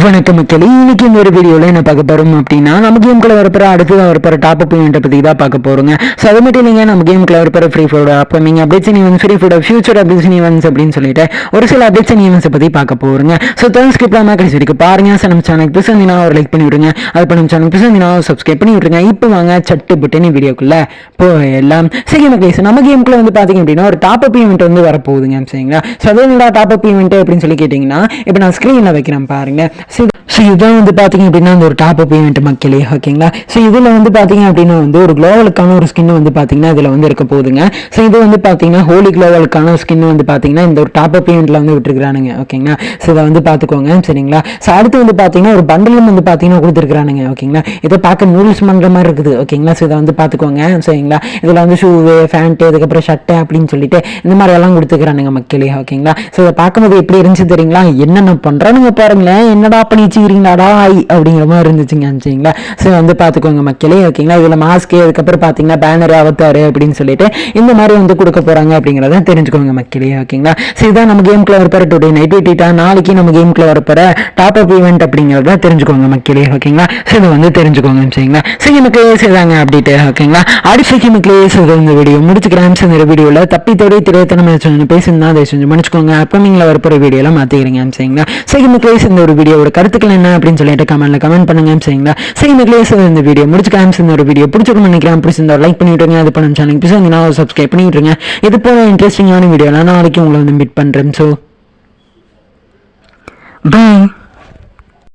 வணக்கம் மக்களே இன்னைக்கு இந்த ஒரு வீடியோவில் என்ன பார்க்க போகிறோம் அப்படின்னா நம்ம கேம்குள்ள வரப்போகிற அடுத்ததாக வரப்போற டாப் அப் ஈவெண்ட்டை பற்றி தான் பார்க்க போகிறோங்க ஸோ அது மட்டும் இல்லைங்க நம்ம கேம்குள்ள வரப்போற free food upcoming updates events free food future updates events அப்படின்னு சொல்லிட்டு ஒரு சில அப்டேட்ஸ் ஈவெண்ட்ஸை பற்றி பார்க்க போகிறோங்க ஸோ தேர்ட் ஸ்கிப் இல்லாமல் கடைசி வரைக்கும் பாருங்க. ஸோ நம்ம சேனல் பிசந்தினா ஒரு லைக் பண்ணி விடுங்க. அது பண்ண நம்ம சேனல் பிசந்தினா இருந்தீங்கன்னா சப்ஸ்கிரைப் பண்ணி விட்டுருங்க இப்போ வாங்க சட்டு புட்டுன்னு வீடியோக்குள்ள போயெல்லாம் சரி மக்களே ஸோ நம்ம கேம்குள்ள வந்து பார்த்தீங்க அப்படின்னா ஒரு டாப் அப் ஈவெண்ட் வந்து வரப்போகுதுங்க சரிங்களா? ஸோ அதே டாப் அப் ஈவெண்ட் அப்படின்னு சொல்லி கேட்டிங்கன்னா இப்போ நான் ஸ்க்ரீனில் வைக்கிறேன் பாருங்க. ஸோ இதுதான் வந்து பார்த்தீங்க அப்படின்னா அந்த ஒரு டாப் அப் ஈவெண்ட் மக்களே ஓகேங்களா ஸோ இதில் வந்து பார்த்தீங்க அப்படின்னா வந்து ஒரு குளோவலுக்கான ஒரு ஸ்கின் வந்து பார்த்தீங்கன்னா இதில் வந்து இருக்க போகுதுங்க. ஸோ இது வந்து பார்த்தீங்கன்னா ஹோலி குளோவலுக்கான ஸ்கின் வந்து பார்த்தீங்கன்னா இந்த ஒரு டாப் அப் ஈவெண்ட்டில் வந்து விட்டுருக்கானுங்க ஓகேங்களா ஸோ இதை வந்து பார்த்துக்கோங்க சரிங்களா? ஸோ அடுத்து வந்து பார்த்தீங்கன்னா ஒரு பண்டலும் வந்து பார்த்தீங்கன்னா கொடுத்துருக்கானுங்க ஓகேங்களா இதை பார்க்க நூடுல்ஸ் பண்ணுற மாதிரி இருக்குது ஓகேங்களா ஸோ இதை வந்து பார்த்துக்கோங்க சரிங்களா? இதில் வந்து ஷூவு ஃபேண்ட்டு அதுக்கப்புறம் ஷர்ட்டு அப்படின்னு சொல்லிட்டு இந்த மாதிரி எல்லாம் கொடுத்துக்கிறானுங்க மக்களே ஓகேங்களா ஸோ இதை பார்க்கும்போது எப்படி இருந்துச்சு தெரியுங்களா? என்னென்ன பண்ணுறானுங்க பாருங்களேன் என்னடா பண்ணி வச்சுக்கிறீங்களாடா ஐ அப்படிங்கிற மாதிரி இருந்துச்சுங்க சரிங்களா? ஸோ வந்து பார்த்துக்கோங்க மக்களே ஓகேங்களா? இதில் மாஸ்க்கு அதுக்கப்புறம் பார்த்தீங்கன்னா பேனர் அவத்தாரு அப்படின்னு சொல்லிட்டு இந்த மாதிரி வந்து கொடுக்க போகிறாங்க அப்படிங்கிறத தெரிஞ்சுக்கோங்க மக்களே ஓகேங்களா? ஸோ இதான் நம்ம கேம்குள்ள வரப்போற டுடே நைட் விட்டா நாளைக்கு நம்ம கேம்குள்ள வரப்போற டாப் அப் ஈவெண்ட் அப்படிங்கிறத தெரிஞ்சுக்கோங்க மக்களே ஓகேங்களா? ஸோ இதை வந்து தெரிஞ்சுக்கோங்க சரிங்களா? ஸோ எனக்கு செய்தாங்க அப்டேட்டு ஓகேங்களா? அடுத்த மக்களே ஸோ இந்த வீடியோ முடிச்சுக்கிறேன். ஸோ இந்த வீடியோவில் தப்பி தோடி திரையத்தனம் சொன்ன பேசியிருந்தா அதை செஞ்சு மன்னிச்சுக்கோங்க. அப்கமிங்கில் வரப்போகிற வீடியோலாம் மாற்றிக்கிறீங்க சரிங்களா? சரி மக்களே இந்த ஒரு வீடியோவோட கருத்துக்கள் என்ன அப்படின்னு சொல்லிட்டு கமெண்ட்ல கமெண்ட் பண்ணுங்க சரிங்களா? சரி இந்த கிளேஸ் இந்த வீடியோ முடிச்சுக்கலாம் இந்த ஒரு வீடியோ பிடிச்சிருக்கும் நினைக்கிறேன். பிடிச்சிருந்தா லைக் பண்ணிவிட்டுருங்க அது பண்ண சேனல் நான் சப்ஸ்கிரைப் பண்ணிவிட்டுருங்க இது போல இன்ட்ரெஸ்டிங்கான வீடியோலாம் நாளைக்கு உங்களை வந்து மீட் பண்ணுறேன் ஸோ பாய்